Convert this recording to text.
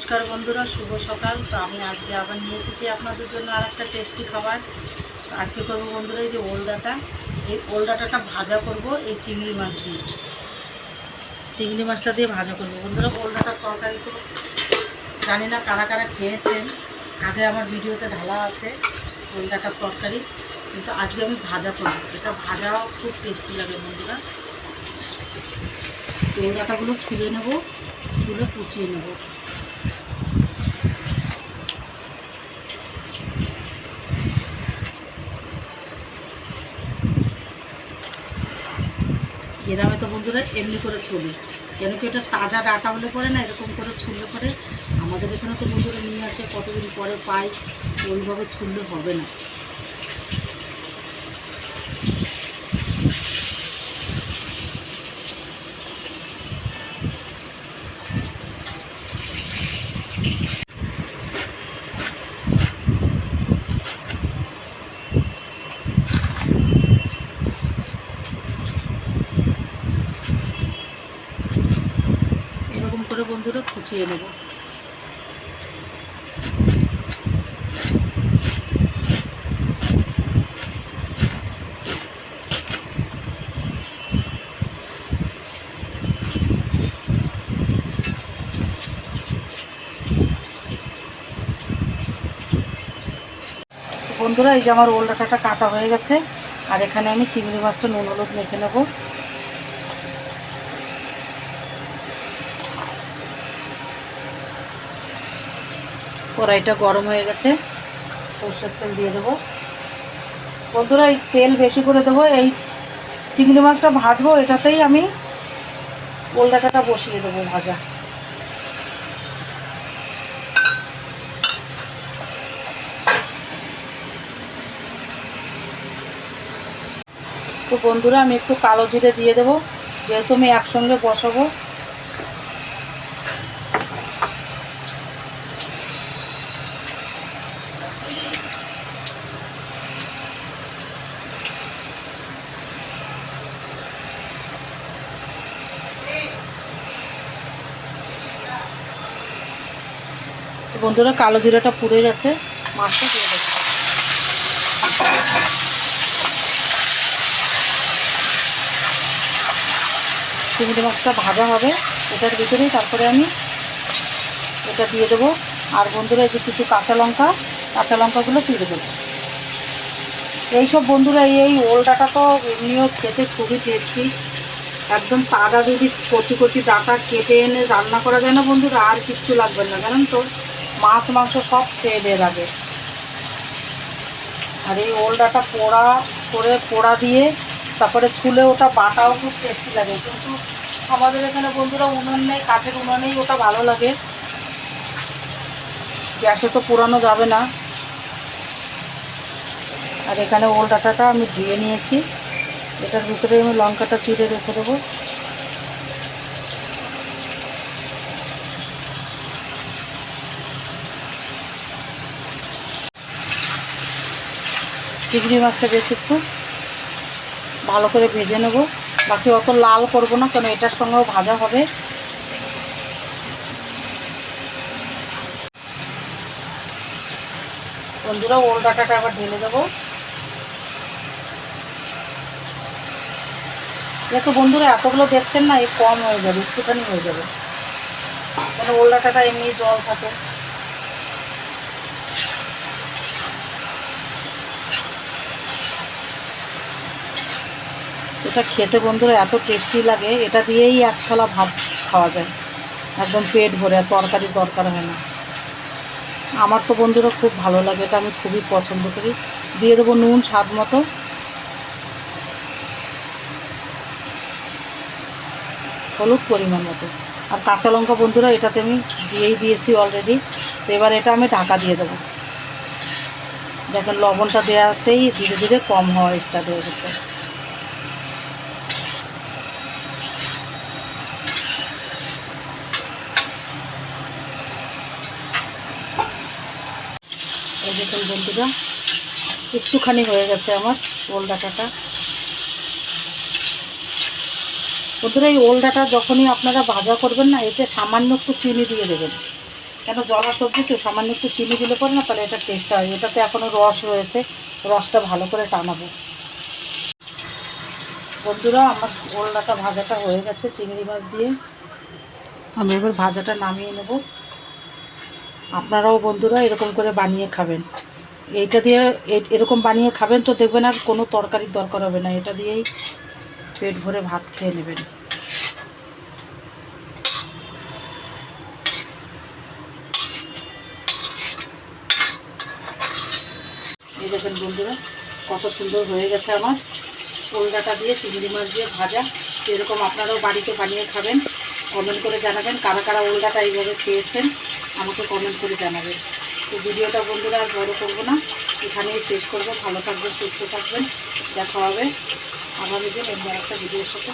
নমস্কার বন্ধুরা, শুভ সকাল। তো আমি আজকে আবার নিয়ে এসেছি আপনাদের জন্য আর একটা টেস্টি খাবার। আজকে করব বন্ধুরা এই যে ওলডাটা এই ওলডাটাটা ভাজা করব এই চিংড়ি মাছ দিয়ে। চিংড়ি মাছটা দিয়ে ভাজা করব। বন্ধুরা ওলডাটার তরকারি তো জানি না কারা কারা খেয়েছেন। আগে আমার ভিডিওতে ঢালা আছে ওলডাটার তরকারি। কিন্তু আজকে আমি ভাজা করব। এটা ভাজাও খুব টেস্টি লাগে বন্ধুরা। ওল ডাঁটাগুলো ছুলে নেব, ছুলে কুচিয়ে নেব। গ্রামে তো বন্ধুরা এমনি করে ছুলি কেন কি ওটা তাজা ডাটা হলে পরে না এরকম করে ছুললে পরে আমাদের এখানে তো বন্ধুরা নিয়ে আসে, কতদিন পরে পাই ওইভাবে ছুললে হবে না এরকম করে বন্ধুরা কুচিয়ে নেব। বন্ধুরা, এই যে আমার ওল ডাঁটাটা কাটা হয়ে গেছে, আর এখানে আমি চিংড়ি মাছটা নুন, হলুদ মেখে নেব। কড়াইটা গরম হয়ে গেছে। সর্ষের তেল দিয়ে দেবো। বন্ধুরা, এই তেল বেশি করে দেবো। এই চিংড়ি মাছটা ভাজবো, এটাতেই আমি ওলডাটাটা বসিয়ে দেবো ভাজা। তো বন্ধুরা, আমি একটু কালো জিরে দিয়ে দেবো। যেহেতু আমি একসঙ্গে বসাবো বন্ধুরা, কালো জিরাটা পুড়ে গেছে। মাছটা দিয়ে দেবো। চিংড়ি মাছটা ভাজা হবে, এটার ভিতরেই তারপরে আমি এটা দিয়ে দেবো। আর বন্ধুরা, এই যে কিছু কাঁচা লঙ্কা, কাঁচা লঙ্কাগুলো চিড়ে দেবো। এইসব বন্ধুরা, এই এই ওলডাটা তো এমনিও খেতে খুবই টেস্টি একদম তাজা যদি কচি কচি ডাটা কেটে এনে রান্না করা যায় না বন্ধুরা, আর কিচ্ছু লাগবে না, জানেন তো? মাছ, মাংস সব খেয়ে দেয় লাগে আর এই ওল ডাটা পোড়া করে, পোড়া দিয়ে তারপরে ছুলে ওটা বাটাও খুব টেস্টি লাগে। কিন্তু আমাদের এখানে বন্ধুরা উনুন নেই, কাঠের উনুনেই ওটা ভালো লাগে। গ্যাসে তো পোড়ানো যাবে না। আর এখানে ওল ডাটাটা আমি ধুয়ে নিয়েছি। এটার ভিতরে আমি লঙ্কাটা চিড়ে রেখে দেবো। চিংড়ি মাছটা বেশ একটু ভালো করে ভেজে নেব। বাকি অত লাল করব না, কারণ এটার সঙ্গেও ভাজা হবে। বন্ধুরা, ওল ডাটাটা আবার ঢেলে দেবো। দেখো বন্ধুরা, এতগুলো দেখছেন না, এই কম হয়ে যাবে, একটুখানি হয়ে যাবে। মানে ওল ডাটাটা এমনি জল থাকে। এটা খেতে বন্ধুরা এত টেস্টি লাগে, এটা দিয়েই এক থালা ভাত খাওয়া যায়। একদম পেট ভরে, আর তরকারি দরকার হয় না। আমার তো বন্ধুরা খুব ভালো লাগে, এটা আমি খুবই পছন্দ করি। দিয়ে দেবো নুন, স্বাদ মতো। হলুদ পরিমাণ মতো। আর কাঁচা লঙ্কা বন্ধুরা, এটাতে আমি দিয়েই দিয়েছি অলরেডি তো এবার এটা আমি ঢাকা দিয়ে দেবো। দেখেন লবণটা দেওয়াতেই ধীরে ধীরে কম হওয়া স্টার্ট হয়ে গেছে এই দেখুন বন্ধুরা। একটুখানি হয়ে গেছে আমার ওল ডাটাটা। বন্ধুরা, এই ওল ডাটা যখনই আপনারা ভাজা করবেন না, এতে সামান্য একটু চিনি দিয়ে দেবেন। কেন জলা সবজি তো, সামান্য একটু চিনি দিলে পরে না, তাহলে এটা টেস্ট হয় এটাতে এখনও রস রয়েছে, রসটা ভালো করে টানাবো। বন্ধুরা, আমার ওলনাটা ভাজাটা হয়ে গেছে চিংড়ি মাছ দিয়ে। আমি এবার ভাজাটা নামিয়ে নেব। আপনারাও বন্ধুরা এরকম করে বানিয়ে খাবেন। এইটা দিয়ে এরকম বানিয়ে খাবেন তো দেখবেন আর কোনো তরকারির দরকার হবে না। এটা দিয়েই পেট ভরে ভাত খেয়ে নেবেন। এই দেখেন বন্ধুরা, কত সুন্দর হয়ে গেছে আমার। কলকাতা দিয়ে, চিংড়ি মাছ দিয়ে ভাজা। এরকম আপনারাও বাড়িতে বানিয়ে খাবেন। কমেন্ট করে জানাবেন কারা কারা উলডাটা এইভাবে খেয়েছেন। আমাকে কমেন্ট করে জানাবেন। তো ভিডিওটা বন্ধুরা আর বড়ো করব না। এখানেই শেষ করব। ভালো থাকবেন, সুস্থ থাকবেন। দেখা হবে আগামী দিন একটা ভিডিওর সাথে।